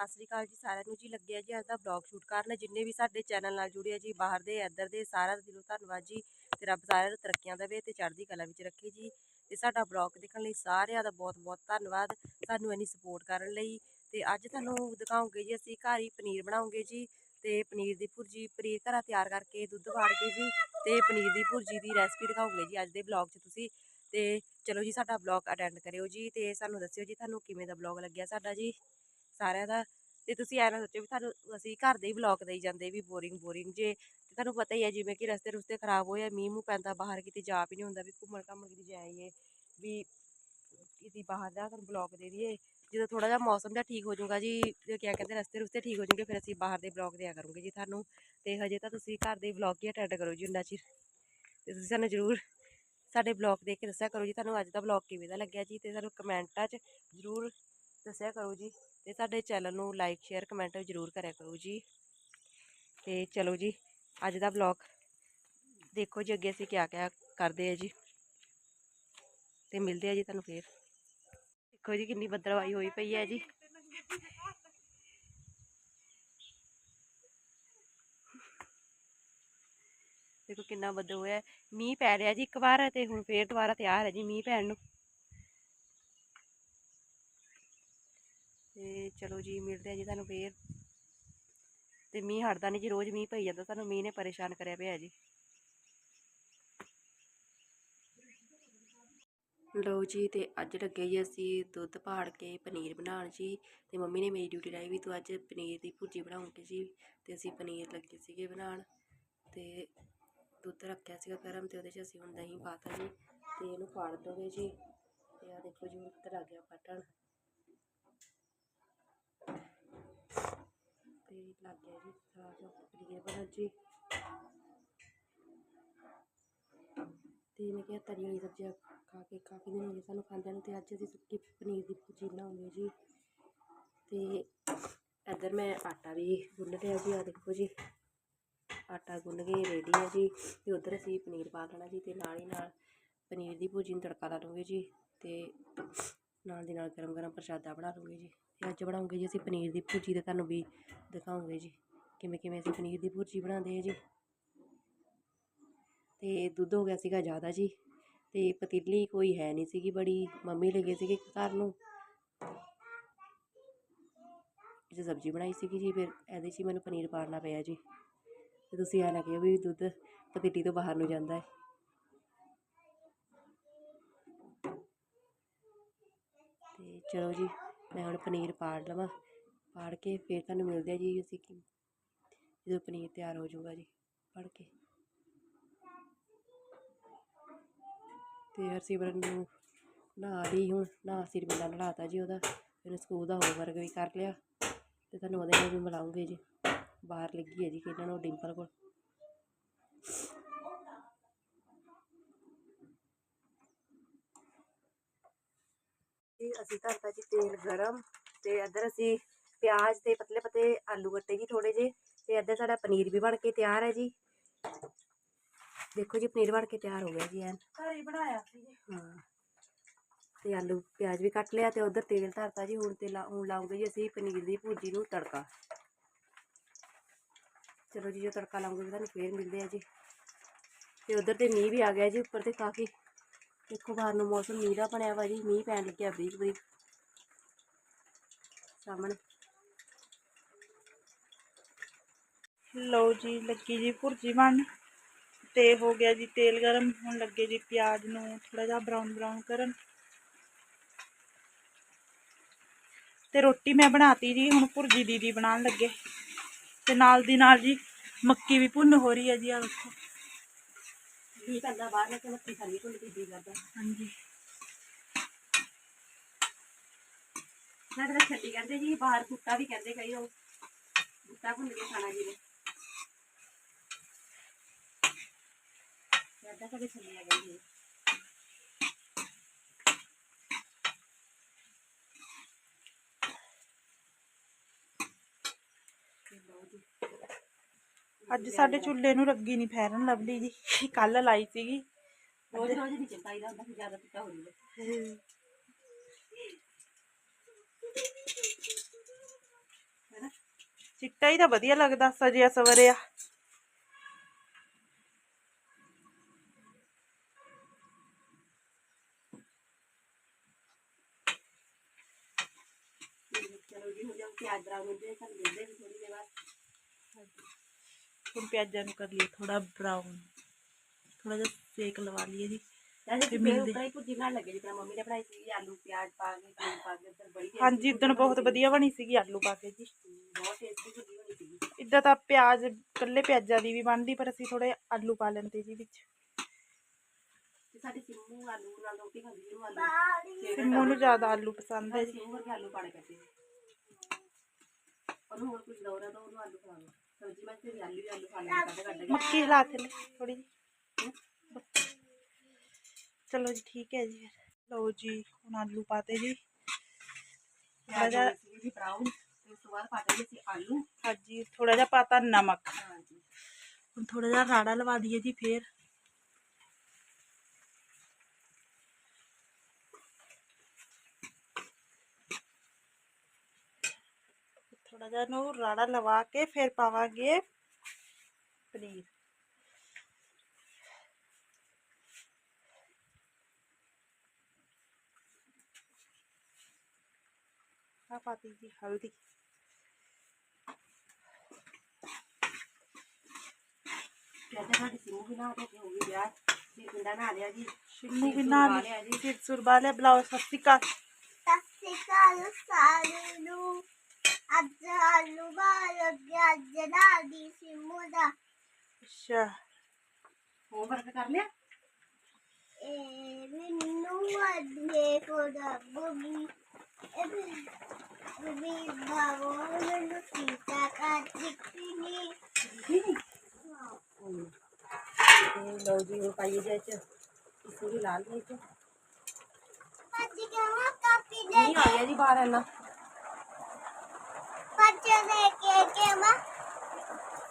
ਸਤਿ ਸ੍ਰੀ ਅਕਾਲ ਜੀ ਸਾਰਿਆਂ ਨੂੰ ਜੀ। ਲੱਗਿਆ ਜੀ ਅੱਜ ਦਾ ਬਲੌਗ ਸ਼ੂਟ ਕਰਨ। ਜਿੰਨੇ ਵੀ ਸਾਡੇ ਚੈਨਲ ਨਾਲ ਜੁੜੇ ਆ ਜੀ, ਬਾਹਰ ਦੇ, ਇੱਧਰ ਦੇ, ਸਾਰਿਆਂ ਦਾ ਦਿਲੋਂ ਧੰਨਵਾਦ ਜੀ ਤੇ ਰੱਬ ਸਾਰਿਆਂ ਨੂੰ ਤਰੱਕੀਆਂ ਦੇਵੇ ਤੇ ਚੜ੍ਹਦੀ ਕਲਾ ਵਿੱਚ ਰੱਖੇ ਜੀ। ਤੇ ਸਾਡਾ ਬਲੌਗ ਦੇਖਣ ਲਈ ਸਾਰਿਆਂ ਦਾ ਬਹੁਤ ਬਹੁਤ ਧੰਨਵਾਦ ਸਾਨੂੰ ਇੰਨੀ ਸਪੋਰਟ ਕਰਨ ਲਈ। ਤੇ ਅੱਜ ਤੁਹਾਨੂੰ ਦਿਖਾਉਂਗੇ ਜੀ ਅਸੀਂ ਘਰ ਹੀ ਪਨੀਰ ਬਣਾਉਂਗੇ ਜੀ। ਤੇ ਪਨੀਰ ਦੀ ਭੁਰਜੀ ਪਨੀਰ ਘਰਾਂ ਤਿਆਰ ਕਰਕੇ ਦੁੱਧ ਫਾੜ ਕੇ ਜੀ ਤੇ ਪਨੀਰ ਦੀ ਭੁਰਜੀ ਦੀ ਰੈਸਪੀ ਦਿਖਾਉਂਗੇ ਜੀ ਅੱਜ ਦੇ ਬਲੌਗ 'ਚ ਤੁਸੀਂ। ਤੇ ਚਲੋ ਜੀ ਸਾਡਾ ਬਲੌਗ ਅਟੈਂਡ ਕਰਿਓ ਜੀ ਤੇ ਸਾਨੂੰ ਦੱਸਿਓ ਜੀ ਤੁਹਾਨੂੰ ਕਿਵੇਂ ਦਾ ਬਲੌਗ ਲੱਗਿਆ ਸਾਡਾ ਜੀ। ਸਾਰਿਆਂ ਦਾ, ਤੇ ਤੁਸੀਂ ਐਂ ਨਾ ਸੋਚੋ ਵੀ ਤੁਹਾਨੂੰ ਅਸੀਂ ਘਰ ਦੇ ਹੀ ਬਲੌਗ ਦੇਈ ਜਾਂਦੇ ਵੀ ਬੋਰਿੰਗ ਬੋਰਿੰਗ ਜੇ, ਤੇ ਤੁਹਾਨੂੰ ਪਤਾ ਹੀ ਹੈ ਜਿਵੇਂ ਕਿ ਰਸਤੇ ਰੁਸਤੇ ਖਰਾਬ ਹੋਏ ਮੀਂਹ ਮੂੰਹ ਪੈਂਦਾ, ਬਾਹਰ ਕਿਤੇ ਜਾ ਵੀ ਨਹੀਂ ਹੁੰਦਾ, ਵੀ ਘੁੰਮਣ ਘਾਮਣ ਕਿਤੇ ਜਾਈਏ, ਵੀ ਕਿਤੇ ਬਾਹਰ ਦਾ ਤੁਹਾਨੂੰ ਬਲੌਗ ਦੇ ਦਈਏ, ਜਦੋਂ ਥੋੜਾ ਜਿਹਾ ਮੌਸਮ ਦਾ ਠੀਕ ਹੋ ਜਾਊਗਾ ਜੀ, ਤੇ ਕਿਆ ਕਹਿੰਦੇ ਰਸਤੇ ਰੁਸਤੇ ਠੀਕ ਹੋ ਜਾਣਗੇ, ਫਿਰ ਅਸੀਂ ਬਾਹਰ ਦੇ ਬਲੌਗ ਦਿਆ ਕਰੂੰਗੇ ਜੀ ਤੁਹਾਨੂੰ, ਤੇ ਹਜੇ ਤਾਂ ਤੁਸੀਂ ਘਰ ਦੇ ਬਲੌਗ ਹੀ ਅਟੈਂਡ ਕਰੋ ਜੀ ਉਨਾ ਚਿਰ, ਤੇ ਤੁਸੀਂ ਸਾਨੂੰ ਜ਼ਰੂਰ ਸਾਡੇ ਬਲੌਗ ਦੇਖ ਕੇ ਦੱਸਿਆ ਕਰੋ ਜੀ, ਤੁਹਾਨੂੰ ਅੱਜ ਦਾ ਬਲੌਗ ਕਿਵੇਂ ਦਾ ਲੱਗਿਆ ਜੀ, ਤੇ ਸਾਨੂੰ ਕਮੈਂਟਾਂ 'ਚ ਜ਼ਰੂਰ ਦੱਸਿਆ ਕਰੋ ਜੀ ਤੇ ਸਾਡੇ ਚੈਨਲ ਨੂੰ ਲਾਈਕ ਸ਼ੇਅਰ ਕਮੈਂਟ ਜ਼ਰੂਰ ਕਰਿਆ ਕਰੋ ਜੀ। ਤੇ ਚਲੋ ਜੀ, ਅੱਜ ਦਾ ਬਲੌਗ ਦੇਖੋ ਜੀ ਅੱਗੇ ਅਸੀਂ ਕਿਆ ਕਿਆ ਕਰਦੇ ਆ ਜੀ। ਤੇ ਮਿਲਦੇ ਆ ਜੀ ਤੁਹਾਨੂੰ ਫੇਰ। ਦੇਖੋ ਜੀ ਕਿੰਨੀ ਬੱਦਲਵਾਈ ਹੋਈ ਪਈ ਹੈ ਜੀ। ਦੇਖੋ ਕਿੰਨਾ ਬੱਦਲ ਹੋਇਆ। ਮੀਂਹ ਪੈ ਰਿਹਾ ਜੀ ਇੱਕ ਵਾਰ ਤੇ ਹੁਣ ਫੇਰ ਦੁਬਾਰਾ ਤਿਆਰ ਹੈ ਜੀ ਮੀਂਹ ਪੈਣ ਨੂੰ। ਤੇ ਚਲੋ ਜੀ, ਮਿਲਦੇ ਆ ਜੀ ਤੁਹਾਨੂੰ ਫੇਰ। ਤੇ ਮੀਂਹ ਹਟਦਾ ਨਹੀਂ ਜੀ, ਰੋਜ਼ ਮੀਂਹ ਪਈ ਜਾਂਦਾ, ਸਾਨੂੰ ਮੀਂਹ ਨੇ ਪਰੇਸ਼ਾਨ ਕਰਿਆ ਪਿਆ ਜੀ। ਲਓ ਜੀ, ਤੇ ਅੱਜ ਲੱਗੇ ਜੀ ਅਸੀਂ ਦੁੱਧ ਪਾੜ ਕੇ ਪਨੀਰ ਬਣਾਉਣ ਜੀ। ਤੇ ਮੰਮੀ ਨੇ ਮੇਰੀ ਡਿਊਟੀ ਲਾਈ ਵੀ ਤੂੰ ਅੱਜ ਪਨੀਰ ਦੀ ਭੁਰਜੀ ਬਣਾਉਂਗੀ ਜੀ ਤੇ ਅਸੀਂ ਪਨੀਰ ਲੱਗੇ ਸੀਗੇ ਬਣਾਉਣ। ਤੇ ਦੁੱਧ ਰੱਖਿਆ ਸੀਗਾ ਗਰਮ ਤੇ ਉਹਦੇ 'ਚ ਅਸੀਂ ਹੁਣ ਦਹੀਂ ਪਾਤਾ ਜੀ। ਤੇ ਇਹਨੂੰ ਫਾੜ ਦੋਗੇ ਜੀ। ਤੇ ਆ ਦੇਖੋ ਜੀ, ਹੁਣ ਇੱਧਰ ਆ ਗਿਆ ਫਟਣ। ਤੇ ਲੱਗ ਗਿਆ ਜੀ ਸਾਰਾ ਪਨੀਰ ਬਣਨ ਜੀ ਤੇ ਮੈਂ ਕਿਹਾ ਤਰੀ ਵਾਲੀ ਸਬਜ਼ੀਆਂ ਖਾ ਕੇ ਕਾਫੀ ਦਿਨ ਹੋ ਗਏ ਸਾਨੂੰ ਖਾਂਦਿਆਂ ਨੂੰ, ਤੇ ਅੱਜ ਅਸੀਂ ਸੁੱਕੀ ਪਨੀਰ ਦੀ ਭੁਰਜੀ ਬਣਾਉਂਗੇ ਜੀ। ਤੇ ਇੱਧਰ ਮੈਂ ਆਟਾ ਵੀ ਗੁੰਨ ਲਿਆ ਜੀ ਆ ਦੇਖੋ ਜੀ। ਆਟਾ ਗੁੰਨ ਕੇ ਰੈਡੀ ਹੈ ਜੀ, ਤੇ ਉਧਰ ਅਸੀਂ ਪਨੀਰ ਪਾ ਲੈਣਾ ਜੀ, ਤੇ ਨਾਲ ਹੀ ਨਾਲ ਪਨੀਰ ਦੀ ਭੁਰਜੀ ਨੂੰ ਤੜਕਾ ਲਾ ਲਵਾਂਗੇ ਜੀ, ਤੇ ਨਾਲ ਦੀ ਨਾਲ ਗਰਮ ਗਰਮ ਪ੍ਰਸ਼ਾਦਾ ਬਣਾ ਲਵਾਂਗੇ ਜੀ। ਅਤੇ ਅੱਜ ਬਣਾਉਂਗੇ ਜੀ ਅਸੀਂ ਪਨੀਰ ਦੀ ਭੁਰਜੀ ਤੇ ਤੁਹਾਨੂੰ ਵੀ ਦਿਖਾਉਂਗੇ ਜੀ, ਕਿਵੇਂ ਕਿਵੇਂ ਅਸੀਂ ਪਨੀਰ ਦੀ ਭੁਰਜੀ ਬਣਾਉਂਦੇ ਹਾਂ ਜੀ। ਅਤੇ ਦੁੱਧ ਹੋ ਗਿਆ ਸੀਗਾ ਜ਼ਿਆਦਾ ਜੀ ਅਤੇ ਪਤੀਲੀ ਕੋਈ ਹੈ ਨਹੀਂ ਸੀਗੀ ਬੜੀ, ਮੰਮੀ ਲੱਗੇ ਸੀਗੇ ਘਰ ਨੂੰ। ਜੇ ਸਬਜ਼ੀ ਬਣਾਈ ਸੀਗੀ ਜੀ, ਫਿਰ ਇਹਦੇ 'ਚ ਹੀ ਮੈਨੂੰ ਪਨੀਰ ਪਾੜਨਾ ਪਿਆ ਜੀ। ਤੇ ਤੁਸੀਂ ਐਂ ਨਾ ਕਿਹਾ ਵੀ ਦੁੱਧ ਪਤੀਲੀ ਤੋਂ ਬਾਹਰ ਨੂੰ ਜਾਂਦਾ ਹੈ ਤੇ ਚਲੋ ਜੀ, ਮੈਂ ਹੁਣ ਪਨੀਰ ਪਾੜ ਲਵਾਂ। ਪਾੜ ਕੇ ਫਿਰ ਤੁਹਾਨੂੰ ਮਿਲਦੇ ਆ ਜੀ ਅਸੀਂ ਜਦੋਂ ਪਨੀਰ ਤਿਆਰ ਹੋ ਜਾਊਗਾ ਜੀ, ਪਾੜ ਕੇ। ਤੇ ਹਰਸਿਮਰਨ ਨੂੰ ਨਹਾ ਲਈ ਹੁਣ, ਨਹਾ ਸਿਰ ਮੇਲਾ ਨਲਾਤਾ ਜੀ ਉਹਦਾ, ਫਿਰ ਸਕੂਲ ਦਾ ਹੋਮਵਰਕ ਵੀ ਕਰ ਲਿਆ। ਤੇ ਤੁਹਾਨੂੰ ਉਹਦੇ ਨਾਲ ਵੀ ਮਿਲਾਉਂਗੇ ਜੀ, ਬਾਹਰ ਲੱਗੀ ਹੈ ਜੀ ਖੇਡਣ ਉਹ ਡਿੰਪਲ ਕੋਲ। ਅਸੀਂ ਧਰਤਾ ਜੀ ਤੇਲ ਗਰਮ ਤੇ ਇੱਧਰ ਅਸੀਂ ਪਿਆਜ਼ ਤੇ ਪਤਲੇ ਪਤਲੇ ਆਲੂ ਕੱਟੇ ਜੀ ਥੋੜੇ ਜੇ ਤੇ ਇੱਧਰ ਸਾਡਾ ਪਨੀਰ ਵੀ ਬਣ ਕੇ ਤਿਆਰ ਹੈ ਜੀ। ਦੇਖੋ ਜੀ ਪਨੀਰ ਬਣ ਕੇ ਤਿਆਰ ਹੋ ਗਿਆ ਜੀ ਐਨ। ਘਰ ਹੀ ਬਣਾਇਆ ਸੀ ਜੀ। ਹਾਂ। ਤੇ ਆਲੂ ਪਿਆਜ਼ ਵੀ ਕੱਟ ਲਿਆ ਤੇ ਉਧਰ ਤੇਲ ਧਰਤਾ ਜੀ ਹੁਣ ਤੇ ਹੁਣ ਲਾਉਂਗੇ ਜੀ ਅਸੀਂ ਪਨੀਰ ਦੀ ਭੁਰਜੀ ਨੂੰ ਤੜਕਾ। ਚਲੋ ਜੀ ਜੋ ਤੜਕਾ ਲਾਉਂਗੇ ਤੁਹਾਨੂੰ ਫੇਰ ਮਿਲਦੇ ਆ ਜੀ। ਤੇ ਉਧਰ ਤੇ ਮੀਂਹ ਵੀ ਆ ਗਿਆ ਜੀ ਉੱਪਰ ਤੇ ਕਾਫੀ ਦੇਖੋ ਬਾਹਰ ਨੂੰ ਮੌਸਮ ਮੀਂਹ ਬਣਿਆ ਵਾ ਜੀ, ਮੀਂਹ ਪੈਣ ਲੱਗਿਆ ਬਰੀਕ ਬਰੀਕ। ਸਾਹਮਣੇ। ਲਓ ਜੀ, ਲੱਗੀ ਜੀ ਭੁਰਜੀ ਬਣ। ਤੇ ਹੋ ਗਿਆ ਜੀ ਤੇਲ ਗਰਮ, ਹੁਣ ਲੱਗੇ ਜੀ ਪਿਆਜ਼ ਨੂੰ ਥੋੜਾ ਜਿਹਾ ਬਰਾਊਨ ਬਰਾਊਨ ਕਰਨ। ਤੇ ਰੋਟੀ ਮੈਂ ਬਣਾਤੀ ਜੀ, ਹੁਣ ਭੁਰਜੀ ਦੀਦੀ ਬਣਾਉਣ ਲੱਗੇ। ਤੇ ਨਾਲ ਦੀ ਨਾਲ ਜੀ ਮੱਕੀ ਵੀ ਭੁੰਨ ਹੋ ਰਹੀ ਹੈ ਜੀ ਆ ਵੇਖੋ। ਮੀਂਹ ਪੈਂਦਾ ਬਾਹਰ ਲੈ ਕੇ ਮੱਕੀ ਖਾਲੀ ਕੋਲ ਕੀ ਕਰਦਾ ਹਾਂਜੀ ਸਾਡੇ ਤਾਂ ਛੱਡੀ ਕਹਿੰਦੇ ਜੀ ਬਾਹਰ ਕੁੱਤਾ ਵੀ ਕਹਿੰਦੇ ਕਈ ਲੋਕ ਕੁੱਤਾ ਭੁੰਨ ਕੇ ਖਾਣਾ ਜੀ ਨੇ ਯਾਦਾ ਕਦੇ ਛੱਡੀ ਆ ਅੱਜ ਸਾਡੇ ਚੁੱਲ੍ਹੇ ਨੂੰ ਰੱਗੀ ਨਹੀਂ ਫੈਰਨ ਲਵਲੀ ਜੀ। ਕੱਲ ਲਾਈ ਸੀਗੀ। ਰੋਜ਼ ਰੋਜ਼ ਨਹੀਂ ਚਿੰਤਾ ਇਹਦਾ ਹੁੰਦਾ ਕਿ ਜ਼ਿਆਦਾ ਕੁੱਤਾ ਹੋ ਜਾਵੇ ਚਿੱਟਾ ਹੀ ਤਾਂ ਵਧੀਆ ਲੱਗਦਾ ਸਜਿਆ ਸਵਰਿਆ ਚਲੋ ਜੀ ਹੋ ਜਾਓ ਪਿਆਜ਼ ਬਰਾਊਨ ਹੋ ਜਾਏ ਸਾਨੂੰ ਮਿਲਦੇ ਵੀ ਥੋੜੀ ਦੇਰ ਬਾਅਦ ਹੁਣ ਪਿਆਜ਼ਾਂ ਨੂੰ ਕਰ ਲਈਏ ਥੋੜਾ ਬਰਾਊਨ ਥੋੜਾ ਜਿਹਾ ਸੇਕ ਲਵਾ ਲਈਏ ਜੀ ਵੈਸੇ ਤੇ ਤੇ ਮਿਲਦੇ- ਉੱਪਰ ਹੀ ਭੁਰਜੀ ਬਣਾਉਣ ਲੱਗੇ ਜਿੱਦਾਂ ਮੰਮੀ ਨੇ ਬਣਾਈ ਸੀ ਆਲੂ ਪਿਆਜ਼ ਪਾ ਕੇ ਤੇਲ ਪਾ ਕੇ ਉੱਧਰ ਬੜੀ tasty ਹਾਂਜੀ ਉਦੋਂ ਭੁਰਜੀ ਬਹੁਤ ਬਣੀ ਵਧੀਆ ਬਣੀ ਸੀਗੀ ਆਲੂ ਪਾ ਕੇ ਜੀ ਸੀ। ਬਹੁਤ ਟੇਸਟੀ ਭੁਰਜੀ ਬਣੀ ਸੀ ਇਦਾਂ ਤਾਂ ਪਿਆਜ਼ ਕੱਲੇ ਪਿਆਜ਼ਾਂ ਦੀ ਵੀ ਬਣਦੀ ਪਰ ਅਸੀਂ ਥੋੜੇ ਆਲੂ ਪਾ ਲੈਂਦੇ ਜੀ ਵਿੱਚ ਤੇ ਸਾਡੀ ਸਿੰਮੂ ਆਲੂ ਨਾਲ ਰੋਟੀ ਖਾਂਦੀ ਜਿਹਨੂੰ ਆਲੂ ਸਿੰਮੂ ਨੂੰ ਜ਼ਿਆਦਾ ਆਲੂ ਪਸੰਦ ਹੈ ਸਾਡੀ ਜੀ ਸਿੰਮੂ ਵਰਗੇ ਆਲੂ ਪਾੜੇ ਕਰਦੇ ਉਹਨੂੰ ਹੋਰ ਕੁਝ ਦੋ ਨਾ ਦੋ ਉਹਨੂੰ ਆਲੂ ਖਾ ਲਓ ਸਬਜ਼ੀ ਵਿੱਚ ਤੇ ਵੀ ਆਲੂ ਹੀ ਆਲੂ ਖਾ ਲੈਂਦੇ ਕੱਢ ਕੱਢ ਕੇ ਮੱਕੀ ਹਿਲਾ ਥੱਲੇ ਥੋੜੀ ਜੀ ਚਲੋ ਜੀ ਠੀਕ ਹੈ ਜੀ ਫਿਰ ਲਓ ਜੀ ਹੁਣ ਆਲੂ ਪਾਤੇ ਜੀ ਥੋੜਾ ਪਿਆਜ਼ ਜਿਹਾ ਵਾਲੀ ਸੀਗੀ ਜੀ ਬਰਾਊਨ ਤੇ ਉਸ ਤੋਂ ਬਾਅਦ ਪਾ ਦੇਈਏ ਅਸੀਂ ਆਲੂ ਹਾਂਜੀ ਥੋੜਾ ਜਿਹਾ ਪਾਤਾ ਨਮਕ ਹਾਂਜੀ ਹੁਣ ਥੋੜਾ ਜਿਹਾ ਰਾੜਾ ਲਵਾ ਦਈਏ ਜੀ ਫੇਰ ਥੋੜਾ ਜਿਹਾ ਨੂੰ ਰਾੜਾ ਲਵਾ ਕੇ ਫਿਰ ਪਾਵਾਂਗੇ ਪਨੀਰ ਆ ਪਾਤੀ ਜੀ ਹਲਦੀ ਤੇ ਅੱਜ ਸਾਡੀ ਸਿੰਮੂ ਵੀ ਨਾ ਕੇ ਹੋ ਗਈ ਵਿਆਹ ਤੇ ਪਿੰਡਾ ਨਾ ਲਿਆ ਜੀ ਸ਼ਿਮੂ ਵੀ ਸਿਰ ਨਾਲ ਸੁਰਬਾ ਲਿਆ ਜੀ। ਸਿਰ ਅੱਛਾ ਹੋਮਵਰਕ ਕਰ ਲਿਆ ਇਹ ਮੈਨੂੰ ਅੱਧੇ ਕੋ ਦਾ ਬੁਗੀ ਇਹ ਵੀ ਬਾਬੂ ਮੈਨੂੰ ਸੀਤਾ ਕਾ ਚਿੱਟੀ ਤੇ ਲਓ ਜੀ ਹੁਣ ਪਾਈਏ ਜੇ ਚ ਇਸੂ ਵੀ ਲਾਲ ਮਿਰਚ ਅੱਜ ਕਿਹਾ ਕਾਪੀ ਦੇ ਨਹੀਂ ਆ ਗਿਆ ਜੀ ਬਾਹਰ ਇੰਨਾ ਬੱਚੇ ਦੇ ਕੇ ਕੇ ਮਾ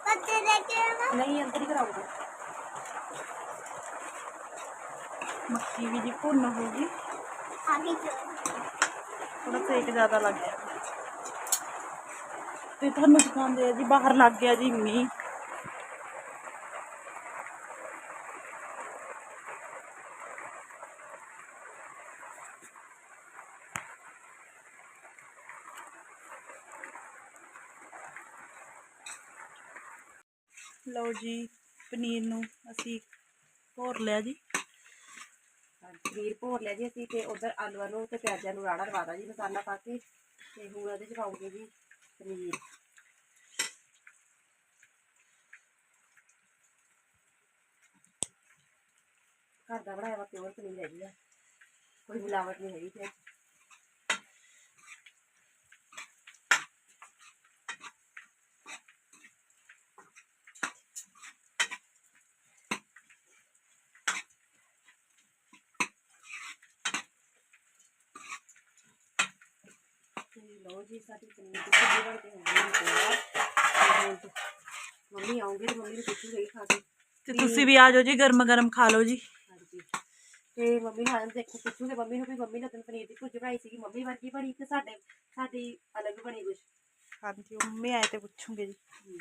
ਬੱਚੇ ਦੇ ਕੇ ਮਾ ਨਹੀਂ ਅੰਦਰ ਹੀ ਕਰਾਉਂਗਾ ਮੱਕੀ ਵੀ ਜੀ ਭੁੰਨ ਹੋ ਗਈ। ਆਗੇ ਚੋ ਥੋੜਾ ਸੇਕ ਜ਼ਿਆਦਾ ਲੱਗ ਗਿਆ। ਤੇ ਤੁਹਾਨੂੰ ਦਿਖਾਉਂਦੇ ਆ ਜੀ ਬਾਹਰ ਲੱਗ ਗਿਆ ਜੀ ਮੀਂਹ। ਲਓ ਜੀ ਪਨੀਰ ਨੂੰ ਅਸੀਂ ਭੋਰ ਲਿਆ ਜੀ। ਪਨੀਰ ਭੋਰ ਲਿਆ ਜੀ ਅਸੀਂ ਤੇ ਉਧਰ ਆਲੂਆਂ ਨੂੰ ਤੇ ਪਿਆਜ਼ਾਂ ਨੂੰ ਰਾੜਾ ਲਵਾਦਾ ਜੀ ਮਸਾਲਾ ਪਾ ਕੇ ਤੇ ਹੁਣ ਉਹਦੇ ਚ ਪਾਉਂਗੇ ਜੀ ਪਨੀਰ। ਘਰ ਦਾ ਬਣਾਇਆ ਵਾ ਪਿਓਰ ਪਨੀਰ ਹੈ ਜੀ ਕੋਈ ਮਿਲਾਵਟ ਨਹੀਂ ਹੈਗੀ ਤੇ ਤੇ ਲਓ ਜੀ ਸਾਡੀ ਪਨੀਰ ਦੀ ਸਬਜ਼ੀ ਬਣ ਕੇ ਹੋ ਗਈ ਤਿਆਰ ਤੇ ਹੁਣ ਤੇ ਮੰਮੀ ਆਉਂਗੇ ਤੇ ਮੰਮੀ ਨੂੰ ਪੁੱਛੂਗੀ ਖਾ ਕੇ ਤੇ ਤੁਸੀਂ ਵੀ ਆ ਜਾਓ ਜੀ ਗਰਮ ਗਰਮ ਖਾ ਲਓ ਜੀ ਹਾਂਜੀ ਤੇ ਮੰਮੀ ਹਾਂ ਦੇਖੋ ਪੁੱਛੂਗੇ ਮੰਮੀ ਨੂੰ ਵੀ ਮੰਮੀ ਨੇ ਤੈਨੂੰ ਪਨੀਰ ਦੀ ਭੁਰਜੀ ਬਣਾਈ ਸੀਗੀ ਮੰਮੀ ਵਰਗੀ ਬਣੀ ਤੇ ਸਾਡੇ ਸਾਡੀ ਅਲੱਗ ਬਣੀ ਕੁਛ ਹਾਂਜੀ ਉਹ ਮੰਮੀ ਆਏ ਤੇ ਪੁੱਛੂਗੇ ਜੀ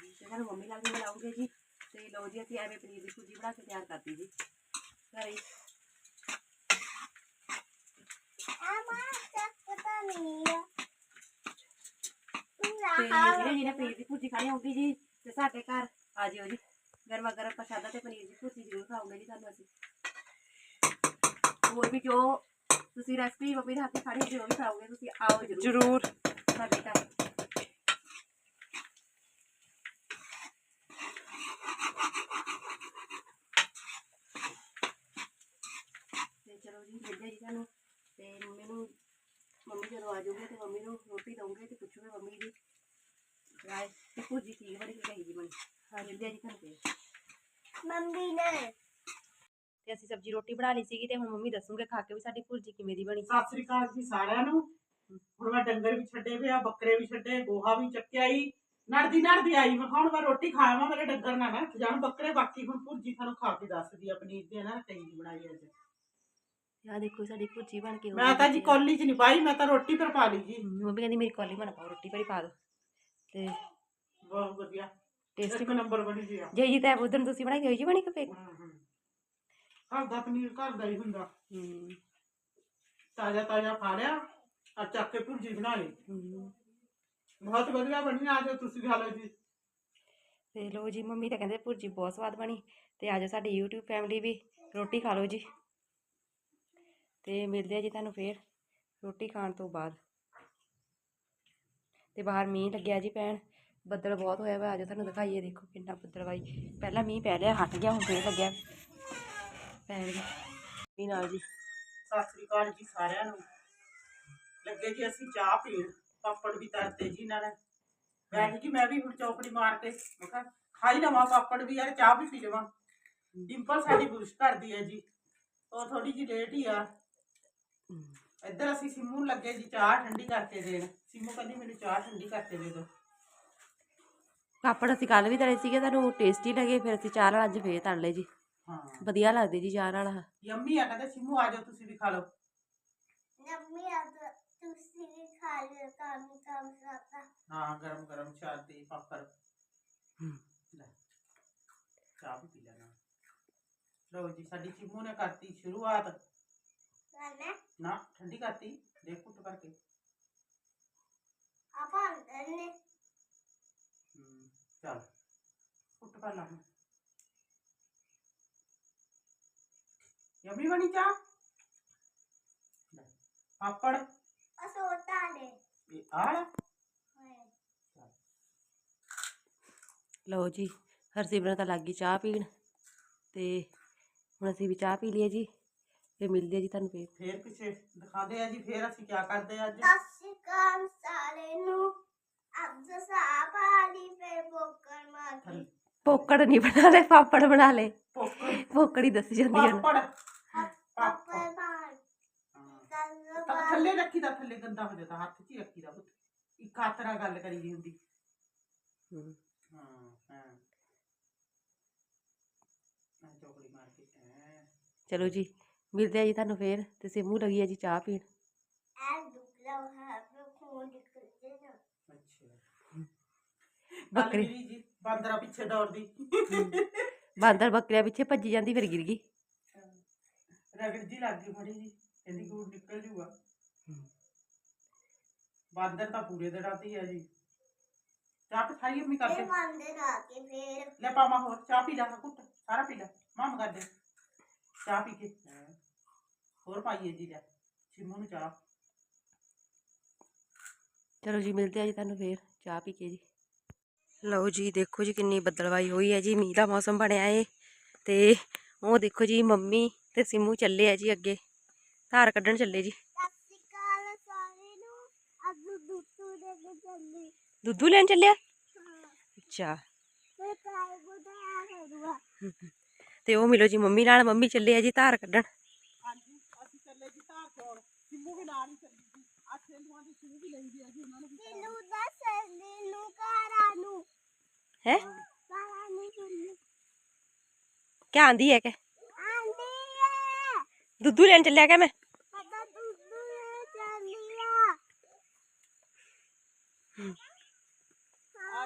ਤੇ ਸਾਨੂੰ ਮੰਮੀ ਨਾਲ ਵੀ ਮਿਲਾਉਂਗੇ ਜੀ ਤੇ ਲਓ ਜੀ ਅਸੀਂ ਐਵੇਂ ਪਨੀਰ ਦੀ ਭੁਰਜੀ ਬਣਾ ਕੇ ਤਿਆਰ ਕਰਤੀ ਜੀ ਘਰੇ ਹੀ। ਆਮਾ ਤੱਕ ਪਤਾ ਨਹੀਂ ਆ ਤੇ ਜਿਹੜੇ ਪਨੀਰ ਦੀ ਭੁਰਜੀ ਖਾਣੀ ਹੋਊਗੀ ਜੀ ਤੇ ਸਾਡੇ ਘਰ ਆ ਜਿਓ ਜੀ। ਗਰਮਾ ਗਰਮ ਪ੍ਰਸ਼ਾਦਾ ਤੇ ਪਨੀਰ ਦੀ ਭੁਰਜੀ ਜ਼ਰੂਰ ਖਾਓਗੇ ਜੀ ਤੁਹਾਨੂੰ ਅਸੀਂ। ਹੋਰ ਵੀ ਜੋ ਤੁਸੀਂ ਰੈਸਪੀ ਮੰਮੀ ਦੇ ਹੱਥ ਦੀ ਖਾਣੀ ਜੋ ਵੀ ਖਾਓਗੇ ਤੁਸੀਂ ਆਓ ਜ਼ਰੂਰ। ਜ਼ਰੂਰ। ਸਾਡੇ ਘਰ। ਤੇ ਚਲੋ ਜੀ ਮਿਲਦੇ ਜੀ ਤੁਹਾਨੂੰ। ਤੇ ਮੰਮੀ ਨੂੰ ਮੰਮੀ ਜਦੋਂ ਆ ਜਾਊਗੇ ਤੇ ਮੰਮੀ ਨੂੰ ਰੋਟੀ ਦਊਂਗੇ ਤੇ ਪੁੱਛੂਗੇ ਮੰਮੀ ਦੀ। ਰਾਏ ਤੇ ਭੁਰਜੀ ਠੀਕ ਬਣੀ ਕਿ ਕਹੀ ਜੀ ਬਣੀ। ਹਾਂ ਮਿਲਦੇ ਆ ਜੀ ਤੁਹਾਨੂੰ ਫੇਰ ਮੰਮੀ ਨੇ। ਤੇ ਅਸੀਂ ਸਬਜੀ ਰੋਟੀ ਬਣਾ ਲਈ ਸੀਗੀ ਤੇ ਹੁਣ ਮੰਮੀ ਦੱਸੂਗੇ ਖਾ ਕੇ ਵੀ ਸਾਡੀ ਭੁਰਜੀ ਕਿਵੇਂ ਦੀ ਬਣੀ ਸੀ। ਸਤਿ ਸ੍ਰੀ ਅਕਾਲ ਜੀ ਸਾਰਿਆਂ ਨੂੰ। ਹੁਣ ਮੈਂ ਡੰਗਰ ਵੀ ਛੱਡੇ ਪਿਆ ਬੱਕਰੇ ਵੀ ਛੱਡੇ ਗੋਹਾ ਵੀ ਚੱਕਿਆ ਈ। ਨੜਦੀ ਨੜਦੀ ਆਈ ਮੈਂ ਕਿਹਾ ਹੁਣ ਮੈਂ ਰੋਟੀ ਖਾਵਾਂ ਮੇਰੇ ਡੰਗਰ ਨਾ ਨਾ ਜਾਣ ਬੱਕਰੇ ਬਾਕੀ ਹੁਣ ਭੁਰਜੀ ਤੁਹਾਨੂੰ ਖਾ ਕੇ ਦੱਸਦੀ ਆ ਪਨੀਰ ਦੀ ਨਾ ਕਈ ਬਣਾਈ ਅੱਜ। ਆ ਦੇਖੋ ਸਾਡੀ ਭੁਰਜੀ ਬਣ ਕੇ ਹੋ ਮੈਂ ਤਾਂ ਜੀ ਕੌਲੀ ਚ ਨਹੀਂ ਪਾਈ ਮੈਂ ਤਾਂ ਰੋਟੀ ਪਰ ਪਾ ਲਈ ਜੀ। ਮੰਮੀ ਕਹਿੰਦੀ ਮੇਰੀ ਕੌਲੀ ਬਣਾ ਪਾਓ ਰੋਟੀ ਭਰੀ ਪਾ ਦੋ। ਤੇ ਬਹੁਤ ਵਧੀਆ। ਟੇਸਟੀ ਇੱਕ ਨੰਬਰ ਬਣੀ ਜੀ ਆ। ਜੇ ਜੀ ਤਾਂ ਉਦੋਂ ਤੁਸੀਂ ਬਣਾਈ ਹੋਈ ਜੀ ਬਣੀ ਕਪੇ ਘਰ ਦਾ ਪਨੀਰ ਘਰ ਦਾ ਹੀ ਹੁੰਦਾ। ਹੂੰ ਤਾਜ਼ਾ ਤਾਜ਼ਾ ਖਾ ਲਿਆ ਆ ਚੱਕ ਕੇ ਭੁਰਜੀ ਬਣਾ ਲਈ। ਹੂੰ ਬਹੁਤ ਵਧੀਆ ਬਣੀ ਆ ਜਾਓ ਤੁਸੀਂ ਖਾ ਲਓ ਜੀ। ਤੇ ਲੋ ਜੀ ਮੰਮੀ ਤਾਂ ਕਹਿੰਦੇ ਭੁਰਜੀ ਬਹੁਤ ਸਵਾਦ ਬਣੀ। ਤੇ ਅੱਜ ਸਾਡੀ YouTube ਫੈਮਿਲੀ ਵੀ ਰੋਟੀ ਖਾ ਲਓ ਜੀ। ਤੇ ਮਿਲਦੇ ਆ ਜੀ ਤੁਹਾਨੂੰ ਫੇਰ ਰੋਟੀ ਖਾਣ ਤੋਂ ਬਾਅਦ। ਤੇ ਬਾਹਰ ਮੀਂਹ ਲੱਗਿਆ ਜੀ ਪੈਣ ਬੱਦਲ ਬਹੁਤ ਹੋਇਆ ਵਾ ਅੱਜ ਤੁਹਾਨੂੰ ਦਿਖਾਈਏ ਦੇਖੋ ਕਿੰਨਾ ਬੱਦਲ ਵਾਈ ਪਹਿਲਾਂ ਮੀਂਹ ਪੈ ਰਿਹਾ ਹਟ ਗਿਆ ਹੁਣ ਫੇਰ ਲੱਗਿਆ। ਪੈਣ ਜੀ ਮੀਂਹ ਨਾਲ ਜੀ ਸਤਿ ਸ੍ਰੀ ਅਕਾਲ ਜੀ ਸਾਰਿਆਂ ਨੂੰ। ਲੱਗੇ ਜੀ ਅਸੀਂ ਚਾਹ ਪੀਣ ਪਾਪੜ ਵੀ ਤਰਤੇ ਜੀ ਇਹਨਾਂ ਨੇ। ਮੈਂ ਜੀ ਮੈਂ ਵੀ ਹੁਣ ਚੌਕੜੀ ਮਾਰ ਕੇ ਮੈਂ ਕਿਹਾ ਖਾਈ ਲਵਾਂ ਪਾਪੜ ਵੀ ਯਾਰ ਚਾਹ ਵੀ ਪੀ ਲਵਾਂ। ਡਿੰਪਲ ਸਾਡੀ ਬੁਰਸ਼ ਕਰਦੀ ਹੈ ਜੀ। ਉਹ ਥੋੜੀ ਜਿਹੀ ਲੇਟ ਹੀ ਆ। ਇੱਧਰ ਅਸੀਂ ਸਿੰਮੂ ਨੂੰ ਲੱਗੇ ਜੀ ਚਾਹ ਠੰਡੀ ਕਰਕੇ ਦੇਣ। ਸਿੰਮੂ ਕਹਿੰਦੀ ਮੈਨੂੰ ਚਾਹ ਠੰਡੀ ਕਰਕੇ ਦੇ ਦਿਓ। ਪਾਪੜ ਅਸੀਂ ਕੱਲ ਵੀ ਤਲੇ ਸੀਗੇ ਤੁਹਾਨੂੰ ਟੇਸਟੀ ਲੱਗੇ ਫਿਰ ਅਸੀਂ ਚਾਹ ਨਾਲ ਅੱਜ ਫੇਰ ਤਲ ਲਏ ਜੀ। ਹਾਂ। ਵਧੀਆ ਲੱਗਦੇ ਜੀ ਚਾਹ ਨਾਲ। ਯੰਮੀ ਆ ਕਹਿੰਦੇ ਸਿੰਮੂ ਆ ਜਾਓ ਤੁਸੀਂ ਵੀ ਖਾ ਲਓ। ਨੰਮੀ ਆ ਤੁਸੀਂ ਵੀ ਖਾ ਲਿਓ ਤੁਹਾਨੂੰ ਕੰਮ ਕਰਦਾ ਹਾਂ ਗਰਮ ਗਰਮ ਚਾਹ ਤੇ ਪਾਪੜ। ਹਮ। ਲੈ ਚਾਹ ਵੀ ਪੀ ਲੈਣਾ। ਲਓ ਜੀ ਸਾਡੀ ਸਿੰਮੂ ਨੇ ਕਰਤੀ ਸ਼ੁਰੂਆਤ। ਨਾ ਨਾ ਠੰਡੀ ਕਰਤੀ। ਦੇਖ ਕੁੱਟ ਕਰਕੇ। ਆਪਾਂ ਹਮ, ਚੱਲ। ਕੁੱਟ ਕਰ ਲਾ ਹੁਣ। ਯੰਮੀ ਬਣੀ ਲੈ, ਪਾਪੜ। ਅਸੋਤਾ ਨੇ ਇਹ ਆਲਾ ਲਓ ਜੀ ਹਰਸਿਮਰਨ ਤਾਂ ਲੱਗ ਗਈ ਚਾਹ ਪੀਣ। ਤੇ ਹੁਣ ਅਸੀਂ ਵੀ ਚਾਹ ਪੀ ਲਈਏ ਜੀ। ਤੇ ਮਿਲਦੇ ਆ ਜੀ ਤੁਹਾਨੂੰ ਫੇਰ। ਫੇਰ ਪਿੱਛੇ ਦਿਖਾਉਂਦੇ ਆ ਜੀ ਫੇਰ ਅਸੀਂ ਕੀ ਕਰਦੇ ਆ ਅੱਜ? ਅਸਿਕਾਨ ਸਾਰੇ ਨੂੰ। ਅੱਜ ਸਾਬਾਲੀ ਫੇ ਬੋਕਰ ਮਾਰ ਪੋਕੜ ਨਹੀਂ ਬਣਾ ਲੈ ਪਾਪੜ ਬਣਾ ਲੈ ਪੋਕੜ। ਪੋਕੜ ਹੀ ਦੱਸੀ ਜਾਂਦੀ ਹੈ ਪਾਪੜ। ਪਾਪਾ ਪਾਪੜ। ਮਾਰ। ਤਾਂ ਥੱਲੇ ਰੱਖੀ ਦਾ ਥੱਲੇ ਗੰਦਾ ਹੋ ਜਾਂਦਾ ਹੱਥ 'ਚ ਹੀ ਰੱਖੀ ਦਾ ਪੁੱਤ। ਇੱਕ ਹੱਥ ਨਾਲ ਗੱਲ ਕਰੀ ਦੀ ਹੁੰਦੀ। ਹਾਂ। ਹਾਂ ਮਾਰ ਕੇ ਚਲੋ ਜੀ। ਮਿਲਦੇ ਆ ਜੀ ਤੁਹਾਨੂੰ ਫੇਰ ਤੇ ਸਿਮੂ ਲੱਗੀ ਆ ਜੀ ਚਾਹ ਪੀਣ। ਬੱਕਰੀ। ਜੀ ਬਾਂਦਰਾ ਪਿੱਛੇ ਦੌੜਦੀ। ਬਾਂਦਰ ਬੱਕਰੀਆਂ ਪਿੱਛੇ ਭੱਜੀ ਜਾਂਦੀ ਫਿਰ ਗਿਰ ਗਈ। ਰਗੜ ਜੀ ਲੱਗ ਗਈ ਫੜੀ ਜੀ ਕਹਿੰਦੀ ਗੂੜ ਨਿਕਲ ਜੂਗਾ। ਬਾਂਦਰ ਤਾਂ ਪੂਰੇ ਦਿਨਾਂ ਤੇ ਹੀ ਆ ਜੀ। ਚਾਹ ਪੀ ਖਾਈ ਅੰਮੀ ਤੇ ਕਰਕੇ ਮੰਦੇ ਨਾ ਕੇ ਫੇਰ ਲੈ ਪਾਵਾਂ ਹੋਰ ਚਾਹ ਪੀ ਲੈ ਕੁੱਟ ਸਾਰਾ ਪੀ ਲੈ। ਮਾਮ ਕਰ ਦੇ। ਚਾਹ ਪੀ ਕੇ। ਹੈਂ। ਹੋਰ ਪਾਈਏ ਜੀ ਲੈ ਸਿੰਮੂ ਨੂੰ ਚਾਹ। ਚਲੋ ਜੀ ਮਿਲਦੇ ਆ ਜੀ ਤੁਹਾਨੂੰ ਫੇਰ ਚਾਹ ਪੀ ਕੇ ਜੀ। ਲਓ ਜੀ ਦੇਖੋ ਜੀ ਕਿੰਨੀ ਬੱਦਲਵਾਈ ਹੋਈ ਹੈ ਜੀ ਮੀਂਹ ਦਾ ਮੌਸਮ ਬਣਿਆ ਏ। ਤੇ ਉਹ ਦੇਖੋ ਜੀ ਮੰਮੀ ਤੇ ਸਿਮੂ ਚੱਲੇ ਆ ਜੀ ਅੱਗੇ। ਧਾਰ ਕੱਢਣ ਚੱਲੇ ਜੀ। ਦੁੱਧੂ ਲੈਣ ਚੱਲਿਆ? ਅੱਛਾ। ਤੇ ਉਹ ਮਿਲੋ ਜੀ ਮੰਮੀ ਨਾਲ ਮੰਮੀ ਚੱਲੇ ਆ ਜੀ ਧਾਰ ਕੱਢਣ ਹਾਂਜੀ ਅਸੀਂ ਚੱਲੇ ਜੀ ਧਾਰ ਸਿੰਮੂ ਵੀ ਨਾਲ ਹੀ ਚੱਲੀ ਜੀ ਆ ਸੇਲੂਆਂ ਦੀ ਸਿੰਮੂ ਵੀ ਲੈਂਦੀ ਆ ਜੀ ਉਹਨਾਂ ਨੂੰ ਵੀ ਤੈਨੂੰ ਦੱਸ ਨੂੰ ਕਾਰਾ ਨੂੰ। ਹੈ? ਕਾਰਾ ਨੂੰ ਸੁਣੀ ਕਿਆ ਆਂਦੀ ਹੈ ਕਿ? ਆਂਦੀ ਹੈ। ਦੁੱਧੂ ਲੈਣ ਚੱਲਿਆ ਕਿ ਮੈਂ? ਪਤਾ ਦੁੱਤੂ ਨੇ ਚੱਲਿਆ ਆ।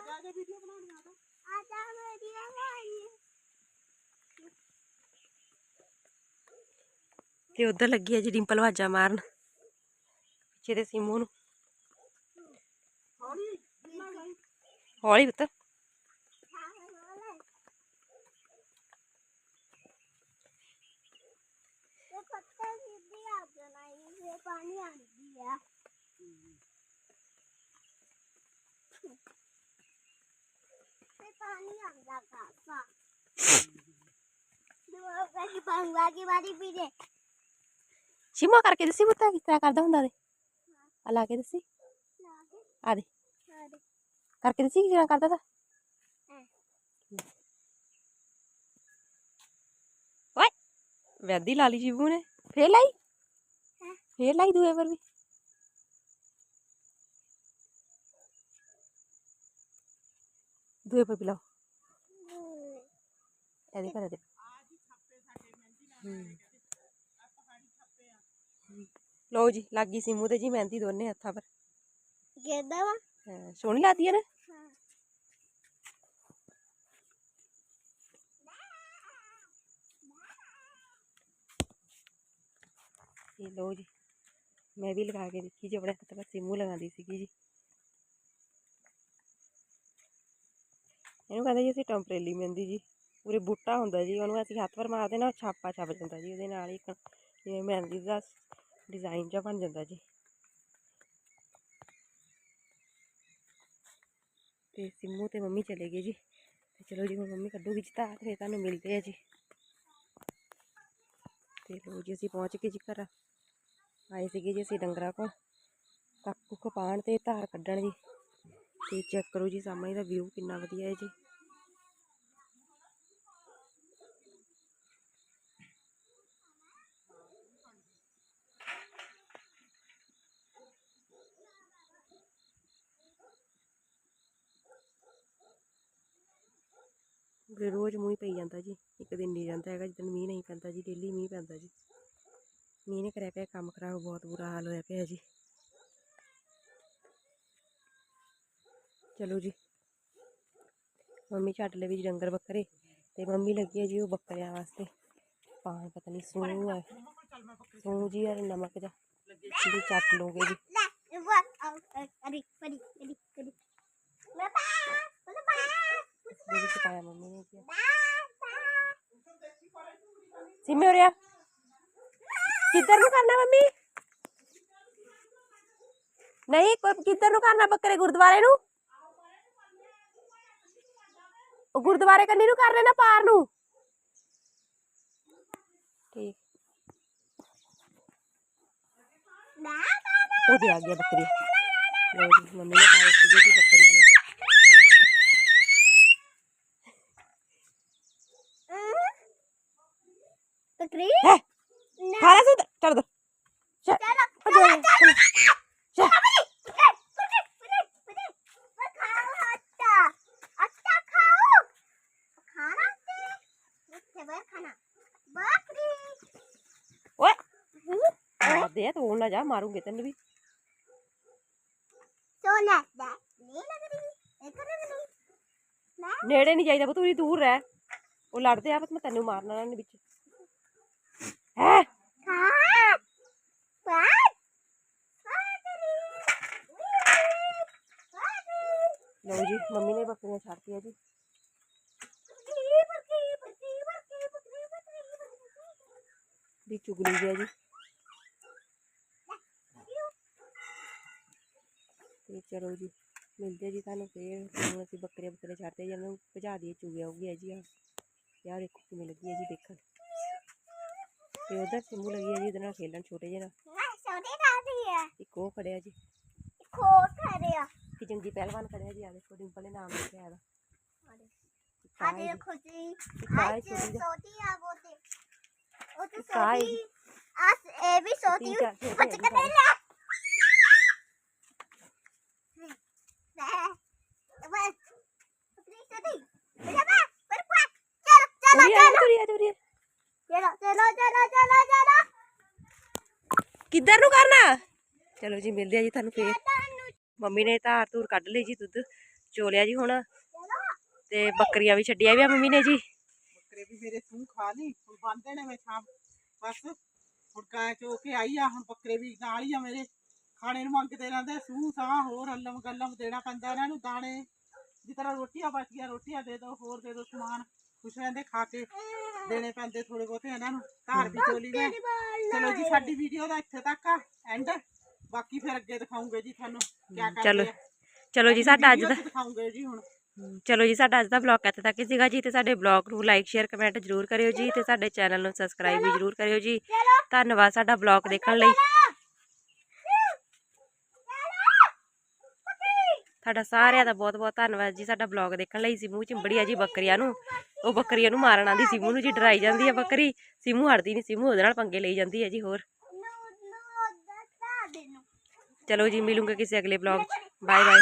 ਜਾ ਜੇ ਵੀਡੀਓ ਬਣਾਉਣੀ ਆ ਤਾਂ। ਆਜਾ ਮੇਰੀ ਆਈ ਤੇ ਉਧਰ ਲੱਗੀ ਹੈ ਜੀ ਡਿੰਪਲ ਵਾਜਾ ਮਾਰਨ। ਪਿੱਛੇ ਤੇ ਸਿਮੂ ਨੂੰ। ਹੌਲੀ ਪੁੱਤ। ਪਾਣੀ ਆਂਦੀ ਆ। ਤੇ ਪਾਣੀ ਆਂਦਾ ਕਾਸਾ ਦੋ ਕਹੀ ਬੰਗਲਾ ਦੀ ਵਾਰੀ ਵੀ ਦੇ ਸਿਮੂ ਕਰਕੇ ਦੱਸੀ ਪੁੱਤ ਕਿਸ ਤਰ੍ਹਾਂ ਕਰਦਾ ਹੁੰਦਾ ਦੇ ਆ ਲਾ ਕੇ ਦੱਸੀ ਆ ਦੇ ਕਰਕੇ ਦੱਸੀ ਤਰ੍ਹਾਂ ਕਰਦਾ ਤਾ। ਓਏ ਵੈਦੀ ਲਾ ਲਈ ਸ਼ਿਬੂ ਨੇ ਫੇਰ ਲਾਈ ਹੈਂ? ਫੇਰ ਲਾਈ ਦੂਏ ਪਰ ਵੀ ਦੂਏ ਪਰ ਵੀ ਲਾਓ ਇਹਦੇ ਘਰੇ ਦੇ ਹਮ। ਲੋ ਜੀ ਲੱਗ ਗਈ ਸਿਮੂ ਤੇ ਜੀ ਮਹਿੰਦੀ ਦੋਨੇ ਹੱਥਾਂ ਪਰ। ਕਿਹਦਾ ਵਾ? ਹਾਂ, ਸੋਹਣੀ ਲੱਗਦੀ ਹੈ ਨਾ? ਇਹ ਲਓ ਜੀ ਮੈਂ ਵੀ ਲਗਾ ਕੇ ਦੇਖੀ ਜੀ ਆਪਣੇ ਹੱਥ ਪਰ ਸਿਮੂ ਲਗਾਉਂਦੀ ਸੀਗੀ ਜੀ। ਇਹਨੂੰ ਕਹਿੰਦੇ ਜੀ ਅਸੀਂ ਟੈਂਪਰੇਲੀ ਮਹਿੰਦੀ ਜੀ। ਪੂਰੇ ਬੂਟਾ ਹੁੰਦਾ ਜੀ ਉਹਨੂੰ ਅਸੀਂ ਹੱਥ ਪਰ ਮਾਰਦੇ ਨਾ ਛਾਪਾ ਛਪ ਜਾਂਦਾ ਜੀ ਉਹਦੇ ਨਾਲ ਹੀ ਜਿਵੇਂ ਮਹਿੰਦੀ ਦਾ ਡਿਜ਼ਾਈਨ ਜਿਹਾ ਬਣ ਜਾਂਦਾ ਜੀ ਤੇ ਸਿੰਮੂ ਤੇ ਮੰਮੀ ਚਲੇ ਗਏ ਜੀ ਤੇ ਚਲੋ ਜੀ ਹੁਣ ਮੰਮੀ ਕੱਢੂਗੀ ਜੀ ਧਾਰ ਤੇ ਫਿਰ ਤੁਹਾਨੂੰ ਮਿਲਦੇ ਆ ਜੀ ਤੇ ਲੋ ਜੀ ਅਸੀਂ ਪਹੁੰਚ ਗਏ ਜੀ ਘਰ ਆਏ ਸੀਗੇ ਜੀ ਅਸੀਂ ਡੰਗਰਾਂ ਕੋਲ ਕੱਖ ਕੁੱਖ ਪਾਣ ਤੇ ਧਾਰ ਕੱਢਣ ਜੀ ਤੇ ਚੈੱਕ ਕਰੋ ਜੀ ਸਾਹਮਣੇ ਦਾ ਵਿਊ ਕਿੰਨਾ ਵਧੀਆ ਹੈ ਜੀ ਵੀ ਰੋਜ਼ ਮੀਂਹ ਪਈ ਜਾਂਦਾ ਜੀ ਇੱਕ ਦਿਨ ਨਹੀਂ ਜਾਂਦਾ ਹੈਗਾ ਜਿੱਦਣ ਮੀਂਹ ਨਹੀਂ ਪੈਂਦਾ ਜੀ ਡੇਲੀ ਮੀਂਹ ਪੈਂਦਾ ਜੀ ਮੀਂਹ ਨੇ ਕਰਿਆ ਪਿਆ ਕੰਮ ਖਰਾਬ ਬਹੁਤ ਬੁਰਾ ਹਾਲ ਹੋਇਆ ਪਿਆ ਜੀ ਚਲੋ ਜੀ ਮੰਮੀ ਛੱਡ ਲਵੇ ਜੀ ਡੰਗਰ ਬੱਕਰੇ ਤੇ ਮੰਮੀ ਲੱਗੀ ਹੈ ਜੀ ਉਹ ਬੱਕਰਿਆਂ ਵਾਸਤੇ ਪਾਣ ਪਤਾ ਨਹੀਂ ਸੂਹ ਹੈ ਸੂਹ ਜੀ ਯਾਰ ਨਮਕ ਜਾ ਜੀ ਚੱਟ ਲੋਗੇ ਜੀ ਲੈ ਵਿੱਚ ਪਾਇਆ ਮੰਮੀ ਨੇ ਕੀ ਸਿਮੇ ਉਰਿਆ ਕਿੱਧਰ ਨੂੰ ਕਰਨਾ ਮੰਮੀ? ਨਹੀਂ, ਕੋਈ ਕਿੱਧਰ ਨੂੰ ਕਰਨਾ ਬੱਕਰੇ ਗੁਰਦੁਆਰੇ ਨੂੰ? ਉਹ ਗੁਰਦੁਆਰੇ ਕੰਨੀ ਨੂੰ ਕਰ ਲੈਣਾ ਪਾਰ ਨੂੰ? ਠੀਕ। ਉਹਦੇ ਆ ਗਿਆ ਬੱਕਰੀ ਮੰਮੀ ਨੇ ਪਾਏ ਸੀਗੇ ਜੀ ਬੱਕਰੀਆਂ ਨੂੰ। ਬਕਰੀ? ਹੈ? ਖਾਲਾ ਸੁਧ ਚੜ ਦੋ ਚਲ ਚਲੋ ਚਲ ਚਲ ਓਏ। ਮਾਰ ਦੇ ਤੂੰ ਨਾ ਜਾ ਮਾਰੂੰਗੇ ਤੈਨੂੰ ਵੀ। ਨੇੜੇ ਨਹੀਂ ਜਾਈਦਾ ਤੂੰ ਦੂਰ ਰਹਿ। ਉਹ ਲੜਦੇ ਆ ਬਸ ਮੈਂ ਤੈਨੂੰ ਮਾਰਨਾ ਇਹਨਾਂ ਦੇ ਵਿੱਚ। ਹੈ ਲਓ ਜੀ ਮੰਮੀ ਨੇ ਬੱਕਰੀਆਂ ਛੱਡਤੀਆਂ ਜੀ ਵੀ ਚੁਗਲੀ ਗਿਆ ਜੀ ਤੇ ਚਲੋ ਜੀ ਮਿਲਦੇ ਜੀ ਤੁਹਾਨੂੰ ਫੇਰ ਹੁਣ ਅਸੀਂ ਬੱਕਰੇ ਬੱਕਰੇ ਛੱਡਦੇ ਜੀ ਨੂੰ ਭਜਾ ਦਈਏ ਚੁਗੇ ਆਉਗੀ ਜੀ ਆ ਯਾਰ ਦੇਖੋ ਕਿਵੇਂ ਲੱਗੀ ਹੈ ਜੀ ਦੇਖਣ ਤੇ ਉਧਰ ਸਿੰਮੂ ਲੱਗੀ ਹੈ ਜੀ ਇਹਦੇ ਨਾਲ ਖੇਲਣ ਛੋਟੇ ਜਿਹੇ ਨਾਲ ਇੱਕ ਉਹ ਖੜਿਆ ਜੀ ਕਿ ਜੰਗੀ ਪਹਿਲਵਾਨ ਖੜਿਆ ਜੀ ਆ ਦੇਖੋ ਡਿੰਪਲ ਨੇ ਨਾਮ ਲਿਖਿਆ ਇਹਦਾ ਇੱਕ ਆਹ ਹੈ ਜੀ, ਇੱਕ ਹੈ ਛੋਟੀ ਜਿਹੀ। ਇੱਕ ਆਹ ਹੈ ਜੀ, ਇਹ ਵੀ ਛੋਟੇ ਬੱਚ ਹੈ ਜੀ ਕੇ ਸਾਰੇ। ਲੈ ਬਸ ਪਤਰੀ ਸਦੀ ਬਜਾ ਪਰ ਪਰ ਚਲੋ ਚਲੋ ਉਰੀ ਆ ਜੀ, ਉਰੀ ਆ ਜੀ, ਉਰੀ ਆ। ਚਲੋ ਚਲੋ ਚਲੋ ਚਲੋ ਚਲੋ ਕਿੱਧਰ ਨੂੰ ਕਰਨਾ? ਚਲੋ ਜੀ, ਮਿਲਦੇ ਆ ਜੀ ਤੁਹਾਨੂੰ ਫੇਰ। ਮੰਮੀ ਨੇ ਧਾਰ ਧੂਰ ਕੱਢ ਲਈ ਜੀ ਦੁੱਧ, ਚੋਲਿਆ ਜੀ ਹੁਣ। ਤੇ ਬੱਕਰੀਆਂ ਵੀ ਛੱਡੀਆਂ ਵੀ ਆ ਮੰਮੀ ਨੇ ਜੀ। ਬੱਕਰੇ ਵੀ ਮੇਰੇ ਸੂਹ ਖਾ ਲਈ, ਹੁਣ ਬੰਦੇ ਨੇ ਮੈਂ ਸ਼ਾਮ ਬਸ, ਹੁਣ ਕਾ ਚੋ ਕੇ ਆਈ ਆ, ਹੁਣ ਬੱਕਰੇ ਵੀ ਨਾਲ ਹੀ ਆ ਮੇਰੇ। ਖਾਣੇ ਨੂੰ ਮੰਗਦੇ ਰਹਿੰਦੇ, ਸੂਹ, ਸਾਹ, ਹੋਰ ਅਲਮ ਗੱਲਮ ਦੇਣਾ ਪੈਂਦਾ ਇਹਨਾਂ ਨੂੰ, ਦਾਣੇ। ਜਿਸ ਤਰ੍ਹਾਂ ਰੋਟੀਆਂ ਬਚੀਆਂ ਰੋਟੀਆਂ ਦੇ ਦਿਓ ਹੋਰ ਦੇ ਦਿਓ ਸਮਾਨ। ਕੁਛ ਰਹਿੰਦੇ, ਖਾ ਕੇ ਦੇਣੇ ਪੈਂਦੇ ਥੋੜੇ ਬਹੁਤੇ ਇਹਨਾਂ ਨੂੰ। ਧਾਰ ਵੀ ਚੋਲੀ ਮੈਂ ਚਲੋ ਜੀ ਸਾਡੀ ਵੀਡੀਓ ਦਾ ਇੱਥੇ ਤੱਕ ਆ ਐਂਡ ਬਾਕੀ ਫਿਰ ਅੱਗੇ ਦਿਖਾਉਂਗੇ ਜੀ ਤੁਹਾਨੂੰ ਕੀ ਕਰਦੇ ਚਲੋ। ਚਲੋ ਜੀ ਸਾਡਾ ਅੱਜ ਦਾ ਦਿਖਾਉਂਗੇ ਜੀ ਹੁਣ। ਚਲੋ ਜੀ ਸਾਡਾ ਅੱਜ ਦਾ ਬਲੌਗ ਇੱਥੇ ਤੱਕ ਹੀ ਸੀਗਾ ਜੀ ਤੇ ਸਾਡੇ ਬਲੌਗ ਨੂੰ ਲਾਈਕ ਸ਼ੇਅਰ ਕਮੈਂਟ ਜ਼ਰੂਰ ਕਰਿਓ ਜੀ ਤੇ ਸਾਡੇ ਚੈਨਲ ਨੂੰ ਸਬਸਕ੍ਰਾਈਬ ਵੀ ਜ਼ਰੂਰ ਕਰਿਓ ਜੀ। ਧੰਨਵਾਦ ਸਾਡਾ ਬਲੌਗ ਦੇਖਣ ਲਈ। ਤੁਹਾਡਾ ਸਾਰਿਆਂ ਦਾ ਬਹੁਤ ਬਹੁਤ ਧੰਨਵਾਦ ਜੀ ਸਾਡਾ ਬਲੌਗ ਦੇਖਣ ਲਈ ਸਿਮੂ ਚਿੰਬੜੀ ਆ ਜੀ ਬੱਕਰੀਆਂ ਨੂੰ ਉਹ ਬੱਕਰੀਆਂ ਨੂੰ ਮਾਰਨ ਆਂਦੀ ਸਿਮੂ ਨੂੰ ਜੀ ਡਰਾਈ ਜਾਂਦੀ ਆ ਬੱਕਰੀ ਸਿਮੂ ਹਟਦੀ ਨਹੀਂ ਸਿਮੂ ਉਹਦੇ ਨਾਲ ਪੰਗੇ ਲਈ ਜਾਂਦੀ ਹੈ ਜੀ ਹੋਰ ਚਲੋ ਜੀ ਮਿਲੂੰਗਾ ਕਿਸੇ ਅਗਲੇ ਬਲੌਗ 'ਚ ਬਾਏ ਬਾਏ